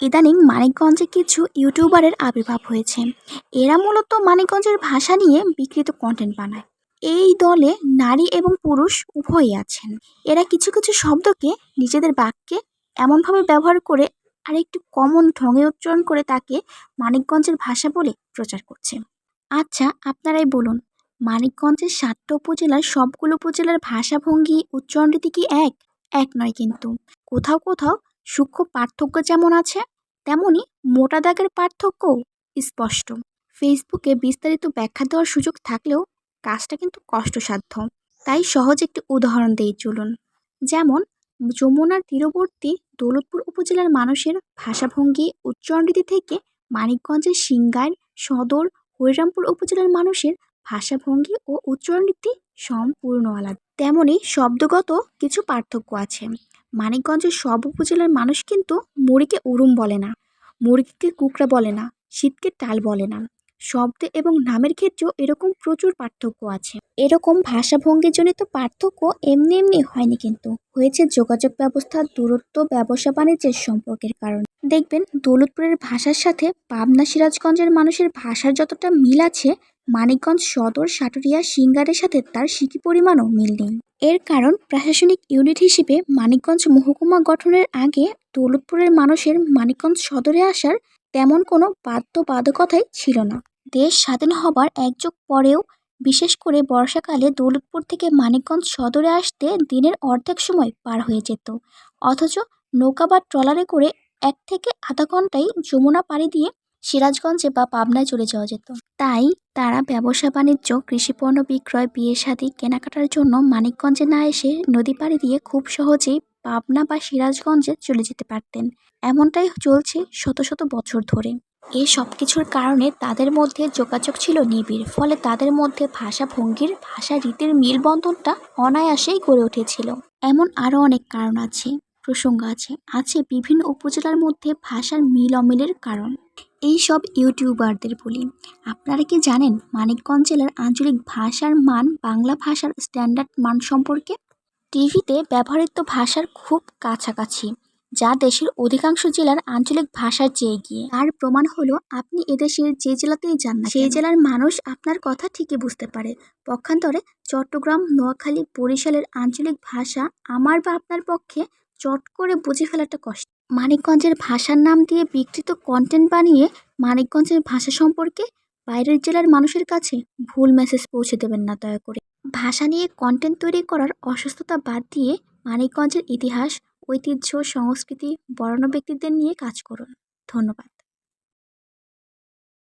ইদানিং মানিকগঞ্জে কিছু ইউটিউবারের আবির্ভাব হয়েছে। এরা মূলত মানিকগঞ্জের ভাষা নিয়ে বিকৃত কন্টেন্ট বানায়। এই দলে নারী এবং পুরুষ উভয়ই আছেন। এরা কিছু কিছু শব্দকে নিজেদের বাক্যে এমনভাবে ব্যবহার করে আর একটু কমন ঢঙে উচ্চারণ করে তাকে মানিকগঞ্জের ভাষা বলে প্রচার করছে। আচ্ছা আপনারাই বলুন, মানিকগঞ্জের সাতটা উপজেলার সবগুলো উপজেলার ভাষাভঙ্গি উচ্চারণ রীতি কি এক? এক নয় কিন্তু। কোথাও কোথাও সূক্ষ্ম পার্থক্য যেমন আছে, তেমনি মোটা দাগের পার্থক্যও স্পষ্ট। ফেসবুকে বিস্তারিত ব্যাখ্যা দেওয়ার সুযোগ থাকলেও কাজটা কিন্তু কষ্টসাধ্য। তাই সহজ একটি উদাহরণ দেই চলুন। যেমন, যমুনার তীরবর্তী দৌলতপুর উপজেলার মানুষের ভাষাভঙ্গি উচ্চারণ রীতি থেকে মানিকগঞ্জের সিংগাইর সদর, হরিরামপুর উপজেলার মানুষের ভাষাভঙ্গি ও উচ্চারণ রীতি সম্পূর্ণ আলাদা। তেমনি শব্দগত কিছু পার্থক্য আছে। মানিকগঞ্জের সব উপজেলার মানুষ কিন্তু মুড়িকে উরুম বলে না। মুরগিকে কুকরা বলে না, শীতকে টাল বলে না। শব্দে এবং নামের ক্ষেত্রেও এরকম প্রচুর পার্থক্য আছে। এরকম ভাষাভঙ্গিজনিত পার্থক্য এমনি এমনি হয়নি কিন্তু। হয়েছে যোগাযোগ ব্যবস্থা দূরত্ব, ব্যবসা বাণিজ্যের সম্পর্কের কারণে। দেখবেন, দৌলতপুরের ভাষার সাথে পাবনা সিরাজগঞ্জের মানুষের ভাষার যতটা মিল আছে, মানিকগঞ্জ সদর, সাটুরিয়া, সিঙ্গারের সাথে তার সিকি পরিমাণও মিল নেই। এর কারণ প্রশাসনিক ইউনিট হিসেবে মানিকগঞ্জ মহকুমা গঠনের আগে দৌলতপুরের মানুষের মানিকগঞ্জ সদরে আসার তেমন কোনো বাধ্যবাধকতাই ছিল না। দেশ স্বাধীন হবার এক যুগ পরেও বিশেষ করে বর্ষাকালে দৌলতপুর থেকে মানিকগঞ্জ সদরে আসতে দিনের অর্ধেক সময় পার হয়ে যেত। অথচ নৌকা বা ট্রলারে করে এক থেকে আধা ঘন্টায় যমুনা পাড়ি দিয়ে সিরাজগঞ্জে বা পাবনায় চলে যাওয়া যেত। তাই তারা ব্যবসা, বাণিজ্য কৃষিপণ্য বিক্রয়, বিয়ে শাদী, কেনাকাটার জন্য মানিকগঞ্জে না এসে নদী পাড়ি দিয়ে খুব সহজেই পাবনা বা সিরাজগঞ্জে চলে যেতে পারতেন। এমনটাই চলছে শত শত বছর ধরে। এই সব কিছুর কারণে তাদের মধ্যে যোগাযোগ ছিল নিবিড়, ফলে তাদের মধ্যে ভাষা ভঙ্গির, ভাষা রীতির মিলবন্ধনটা অনায়াসেই গড়ে উঠেছিল। এমন আরও অনেক কারণ আছে, প্রসঙ্গ আছে। আছে বিভিন্ন উপজেলার মধ্যে ভাষার মিল অমিলের কারণ। এই সব ইউটিউবারদের বলি। আপনারা কি জানেন মানিকগঞ্জ জেলার আঞ্চলিক ভাষার মান বাংলা ভাষার স্ট্যান্ডার্ড মান সম্পর্কে? টিভিতে ব্যবহৃত ভাষার খুব কাছাকাছি, যা দেশের অধিকাংশ জেলার আঞ্চলিক ভাষার চেয়ে এগিয়ে। তার প্রমাণ হলো আপনি এদেশের যে জেলাতেই যান না সেই জেলার মানুষ আপনার কথা ঠিকই বুঝতে পারে। পক্ষান্তরে চট্টগ্রাম, নোয়াখালী, বরিশালের আঞ্চলিক ভাষা আমার বা আপনার পক্ষে চট করে বুঝে ফেলাটা কষ্ট। মানিকগঞ্জের ভাষার নাম দিয়ে বিকৃত কন্টেন্ট বানিয়ে মানিকগঞ্জের ভাষা সম্পর্কে বাইরের জেলার মানুষের কাছে ভুল মেসেজ পৌঁছে দেবেন না দয়া করে। ভাষা নিয়ে কন্টেন্ট তৈরি করার অসুস্থতা বাদ দিয়ে মানিকগঞ্জের ইতিহাস, ঐতিহ্য, সংস্কৃতি বর্ণ ব্যক্তিদের নিয়ে কাজ করুন। ধন্যবাদ।